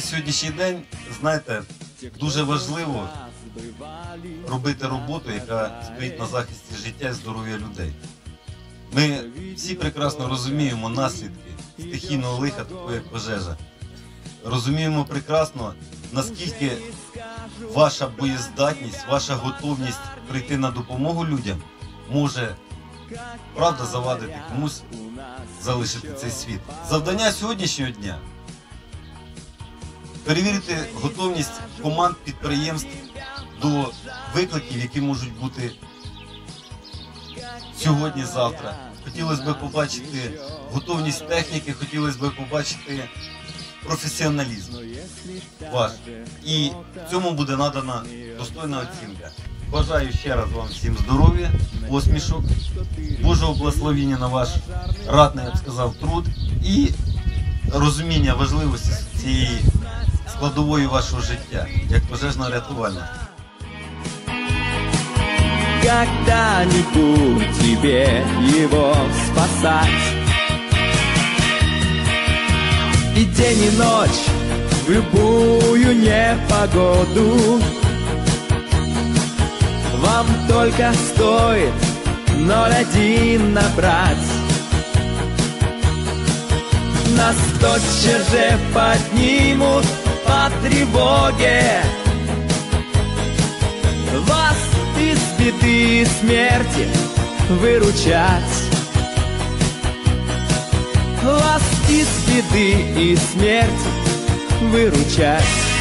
сьогоднішній день, знаєте, дуже важливо робити роботу, яка стоїть на захисті життя і здоров'я людей. Ми всі прекрасно розуміємо наслідки стихійного лиха, такого як пожежа. Розуміємо прекрасно, наскільки ваша боєздатність, ваша готовність прийти на допомогу людям може правда завадити комусь залишити цей світ. Завдання сьогоднішнього дня перевірити готовність команд підприємств до викликів, які можуть бути сьогодні-завтра. Хотілося б побачити готовність техніки, хотілося б побачити професіоналізм ваш. І цьому буде надана достойна оцінка. Бажаю ще раз вам всім здоров'я, посмішок, Божого благословіння на ваш ратний, я б сказав, труд і розуміння важливості цієї складової вашого життя, як пожежного рятувальника. Когда-нибудь тебе его спасать. И день и ночь в любую непогоду. Вам только стоит ноль один набрать. Нас тотчас же поднимут по тревоге вас из беды и смерти выручать. Вас из беды и смерти выручать.